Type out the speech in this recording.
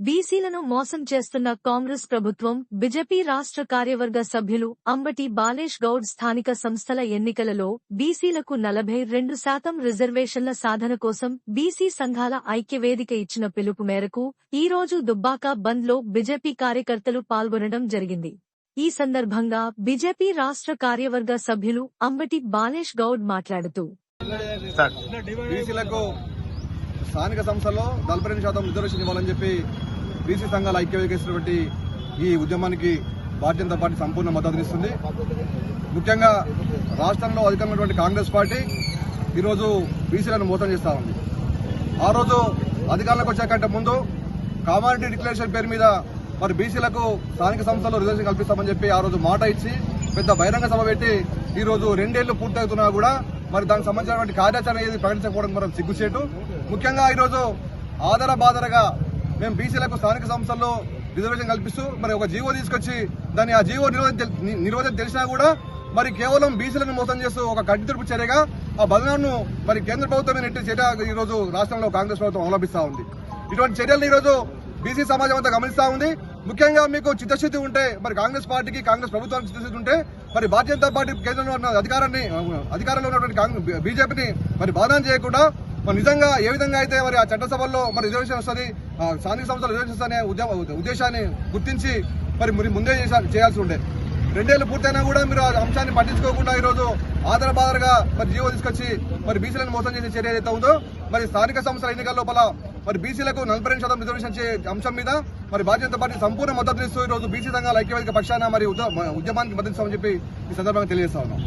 బీసీలను మోసం చేస్తున్న కాంగ్రెస్ ప్రభుత్వం బీజేపీ రాష్ట్ర కార్యవర్గ సభ్యులు అంబటి బాలేష్ గౌడ్ స్థానిక సంస్థల ఎన్నికలలో బీసీలకు నలభై రెండు శాతం రిజర్వేషన్ల సాధన కోసం బీసీ సంఘాల ఐక్యవేదిక ఇచ్చిన పిలుపు మేరకు ఈ రోజు దుబ్బాక బంద్లో బీజేపీ కార్యకర్తలు పాల్గొనడం జరిగింది. ఈ సందర్భంగా బీజేపీ రాష్ట్ర కార్యవర్గ సభ్యులు అంబటి బాలేష్ గౌడ్ మాట్లాడుతూ. స్థానిక సంస్థల్లో నలభై రెండు శాతం రిజర్వేషన్ ఇవ్వాలని చెప్పి బీసీ సంఘాల ఐక్యవేదిక ఇచ్చినటువంటి ఈ ఉద్యమానికి భారతీయ జనతా పార్టీ సంపూర్ణ మద్దతునిస్తుంది ముఖ్యంగా రాష్ట్రంలో అధికారంలో కాంగ్రెస్ పార్టీ ఈరోజు బీసీలను మోసం చేస్తా ఉంది. ఆ రోజు అధికారంలోకి వచ్చాకంటే ముందు కామారెడ్డి డిక్లరేషన్ పేరు మీద మరి బీసీలకు స్థానిక సంస్థలు రిజర్వేషన్ కల్పిస్తామని చెప్పి ఆ రోజు మాట ఇచ్చి పెద్ద బహిరంగ సభ పెట్టి ఈరోజు రెండేళ్ళు పూర్తవుతున్నా కూడా మరి దానికి సంబంధించినటువంటి కార్యాచరణ ఏది ప్రకటించకపోవడం మనం సిగ్గుచేటు. ముఖ్యంగా ఈరోజు ఆదర బాధరగా మేము బీసీలకు స్థానిక సంస్థల్లో రిజర్వేషన్ కల్పిస్తూ మరి ఒక జీవో తీసుకొచ్చి దాన్ని ఆ జీవో నిరోధం నిరోధం తెలిసినా కూడా మరి కేవలం బీసీలను మోసం చేస్తూ ఒక కడ్డి తుడుపు చర్యగా ఆ బదనాన్ని మరి కేంద్ర ప్రభుత్వమే నెట్టి చర్య ఈ రోజు రాష్ట్రంలో కాంగ్రెస్ ప్రభుత్వం అవలంబిస్తూ ఉంది. ఇటువంటి చర్యలను ఈ రోజు బీసీ సమాజం అంతా గమనిస్తా ఉంది. ముఖ్యంగా మీకు చిత్తశుద్ధి ఉంటే మరి కాంగ్రెస్ పార్టీకి కాంగ్రెస్ ప్రభుత్వానికి చిత్తశుద్ధి ఉంటే మరి భారతీయ జనతా పార్టీ కేంద్రంలో ఉన్న అధికారాన్ని అధికారంలో ఉన్నటువంటి కాంగ్రెస్ బీజేపీని మరి బాధనం చేయకుండా మరి నిజంగా ఏ విధంగా అయితే మరి ఆ చట్టసభల్లో మరి రిజర్వేషన్ వస్తుంది స్థానిక సంస్థల రిజర్వేషన్ అనే ఉద్దేశాన్ని గుర్తించి మరి మరి ముందే చేయాల్సి ఉండే. రెండేళ్ళు పూర్తయినా కూడా మీరు ఆ అంశాన్ని పట్టించుకోకుండా ఈ రోజు ఆధార బాధలుగా మరి జీవో తీసుకొచ్చి మరి బీసీలను మోసం చేసే చర్య ఏదైతే ఉందో మరి స్థానిక సంస్థల ఎన్నికల లోపల మరి బీసీలకు నలభై రెండు శాతం రిజర్వేషన్ ఇచ్చే అంశం మీద మరి భారతీయ జనతా పార్టీ సంపూర్ణ మద్దతు ఇస్తూ ఈ రోజు బీసీ సంఘాల ఐక్యవేదిక పక్షాన మరి ఉద్యమానికి మద్దతు ఇస్తామని చెప్పి ఈ సందర్భంగా తెలియజేస్తా ఉన్నాం.